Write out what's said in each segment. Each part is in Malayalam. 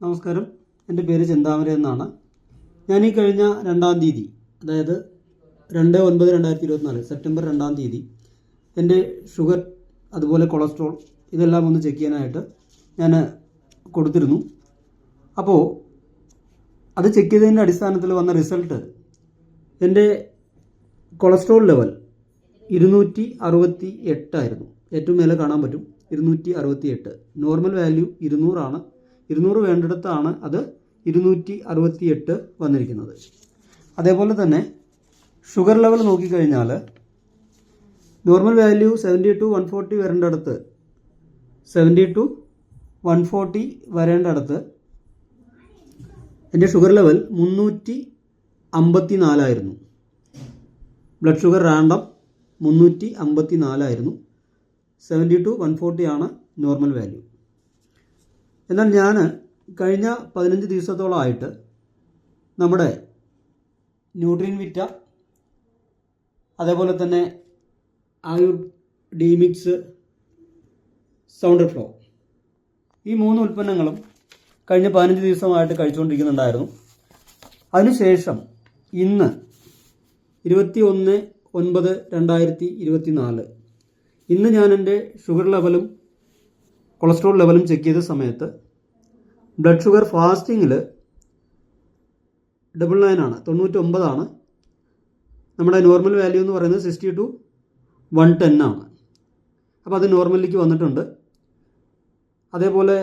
നമസ്കാരം. എന്റെ പേര് ചിന്താമര എന്നാണ്. ഞാൻ ഈ കഴിഞ്ഞ രണ്ടാം തീയതി അതായത് രണ്ട് ഒൻപത് രണ്ടായിരത്തി ഇരുപത്തിനാല് സെപ്റ്റംബർ രണ്ടാം തീയതി എന്റെ ഷുഗർ അതുപോലെ കൊളസ്ട്രോൾ ഇതെല്ലാം ഒന്ന് ചെക്ക് ചെയ്യാനായിട്ട് ഞാൻ കൊടുത്തിരുന്നു. അപ്പോൾ അത് ചെക്ക് ചെയ്തതിന്റെ അടിസ്ഥാനത്തിൽ വന്ന റിസൾട്ട് എന്റെ കൊളസ്ട്രോൾ ലെവൽ ഇരുന്നൂറ്റി അറുപത്തി എട്ടായിരുന്നു ഏറ്റവും മേലെ കാണാൻ പറ്റും. ഇരുന്നൂറ്റി അറുപത്തി എട്ട് നോർമൽ വാല്യൂ ഇരുന്നൂറാണ്. ഇരുന്നൂറ് വേണ്ടിടത്താണ് അത് ഇരുന്നൂറ്റി അറുപത്തി എട്ട് വന്നിരിക്കുന്നത്. അതേപോലെ തന്നെ ഷുഗർ ലെവൽ നോക്കിക്കഴിഞ്ഞാൽ normal value seventy to one forty വരേണ്ടടുത്ത് seventy to one forty വരേണ്ടടുത്ത് എന്റെ ഷുഗർ ലെവൽ മുന്നൂറ്റി അമ്പത്തി നാലായിരുന്നു ബ്ലഡ് ഷുഗർ റാൻഡം മുന്നൂറ്റി അമ്പത്തി നാലായിരുന്നു സെവന്റി ടു വൺ ഫോർട്ടി ആണ് നോർമൽ വാല്യൂ എന്നാൽ ഞാൻ കഴിഞ്ഞ പതിനഞ്ച് ദിവസത്തോളമായിട്ട് നമ്മുടെ ന്യൂട്രീൻ വിറ്റ അതേപോലെ തന്നെ ആയുർ ഡീമിക്സ് സൗണ്ടർ ഫ്ലോ ഈ മൂന്ന് ഉൽപ്പന്നങ്ങളും കഴിഞ്ഞ പതിനഞ്ച് ദിവസമായിട്ട് കഴിച്ചുകൊണ്ടിരിക്കുന്നുണ്ടായിരുന്നു. അതിനുശേഷം ഇന്ന് ഇരുപത്തി ഒന്ന് ഒൻപത് രണ്ടായിരത്തി ഇരുപത്തി നാല് ഇന്ന് ഞാൻ എന്റെ ഷുഗർ ലെവലും കൊളസ്ട്രോൾ ലെവലും ചെക്ക് ചെയ്ത സമയത്ത് ബ്ലഡ് ഷുഗർ ഫാസ്റ്റിങ്ങിൽ ഡബിൾ നയൻ ആണ് തൊണ്ണൂറ്റൊമ്പതാണ് നമ്മുടെ നോർമൽ വാല്യൂ എന്ന് പറയുന്നത് സിക്സ്റ്റി ടു വൺ ടെൻ ആണ്. അപ്പോൾ അത് നോർമലിലേക്ക് വന്നിട്ടുണ്ട്. അതേപോലെ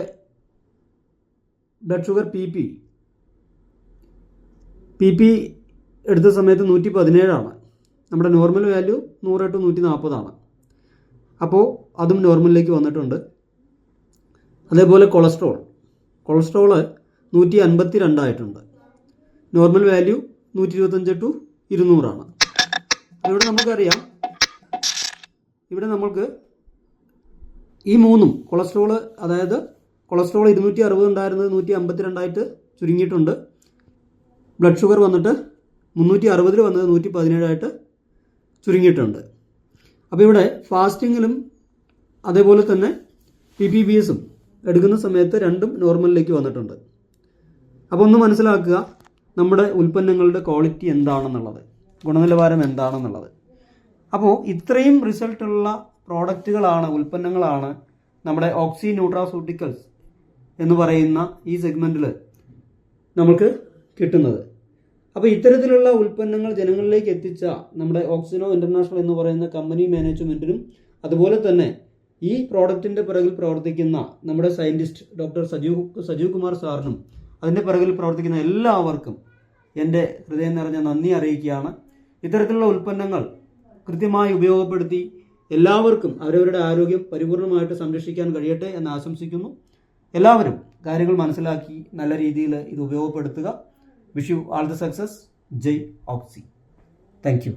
blood sugar P P P P എടുത്ത സമയത്ത് നൂറ്റി പതിനേഴാണ് നമ്മുടെ നോർമൽ വാല്യൂ നൂറ് ടു നൂറ്റി നാൽപ്പതാണ് അപ്പോൾ അതും നോർമലിലേക്ക് വന്നിട്ടുണ്ട്. അതേപോലെ കൊളസ്ട്രോൾ. കൊളസ്ട്രോൾ നൂറ്റി അൻപത്തി രണ്ടായിട്ടുണ്ട് നോർമൽ വാല്യൂ നൂറ്റി ഇരുപത്തഞ്ച് ടു ഇരുന്നൂറാണ്. ഇവിടെ നമുക്കറിയാം ഇവിടെ നമ്മൾക്ക് ഈ മൂന്നും കൊളസ്ട്രോൾ അതായത് കൊളസ്ട്രോൾ ഇരുന്നൂറ്റി അറുപത് ഉണ്ടായിരുന്നത് നൂറ്റി അമ്പത്തി രണ്ടായിട്ട് ചുരുങ്ങിയിട്ടുണ്ട്. ബ്ലഡ് ഷുഗർ വന്നിട്ട് മുന്നൂറ്റി അറുപതിൽ വന്നത് നൂറ്റി പതിനേഴായിട്ട് ചുരുങ്ങിയിട്ടുണ്ട്. അപ്പോൾ ഇവിടെ ഫാസ്റ്റിങ്ങിലും അതേപോലെ തന്നെ പി പി ബി എസും എടുക്കുന്ന സമയത്ത് രണ്ടും നോർമലിലേക്ക് വന്നിട്ടുണ്ട്. അപ്പോൾ ഒന്ന് മനസ്സിലാക്കുക നമ്മുടെ ഉൽപ്പന്നങ്ങളുടെ ക്വാളിറ്റി എന്താണെന്നുള്ളത്. ഗുണനിലവാരം എന്താണെന്നുള്ളത്. അപ്പോൾ ഇത്രയും റിസൾട്ടുള്ള പ്രോഡക്റ്റുകളാണ് ഉൽപ്പന്നങ്ങളാണ് നമ്മുടെ ഓക്സി ന്യൂട്രാസൂട്ടിക്കൽസ് എന്ന് പറയുന്ന ഈ സെഗ്മെന്റിൽ നമുക്ക് കിട്ടുന്നത്. അപ്പോൾ ഇത്തരത്തിലുള്ള ഉൽപ്പന്നങ്ങൾ ജനങ്ങളിലേക്ക് എത്തിച്ച നമ്മുടെ ഓക്സിനോ ഇന്റർനാഷണൽ എന്ന് പറയുന്ന കമ്പനി മാനേജ്മെന്റിനും അതുപോലെ തന്നെ ഈ പ്രോഡക്റ്റിന്റെ പിറകിൽ പ്രവർത്തിക്കുന്ന നമ്മുടെ സയന്റിസ്റ്റ് ഡോക്ടർ സജീവ് സജീവ് കുമാർ സാറിനും അതിന്റെ പിറകിൽ പ്രവർത്തിക്കുന്ന എല്ലാവർക്കും എന്റെ ഹൃദയം നിറഞ്ഞ നന്ദി അറിയിക്കുകയാണ്. ഇത്തരത്തിലുള്ള ഉൽപ്പന്നങ്ങൾ കൃത്യമായി ഉപയോഗപ്പെടുത്തി എല്ലാവർക്കും അവരവരുടെ ആരോഗ്യം പരിപൂർണമായിട്ട് സംരക്ഷിക്കാൻ കഴിയട്ടെ എന്ന് ആശംസിക്കുന്നു. എല്ലാവരും കാര്യങ്ങൾ മനസ്സിലാക്കി നല്ല രീതിയിൽ ഇത് ഉപയോഗപ്പെടുത്തുക. Wish you all the success Jai Oxy. Thank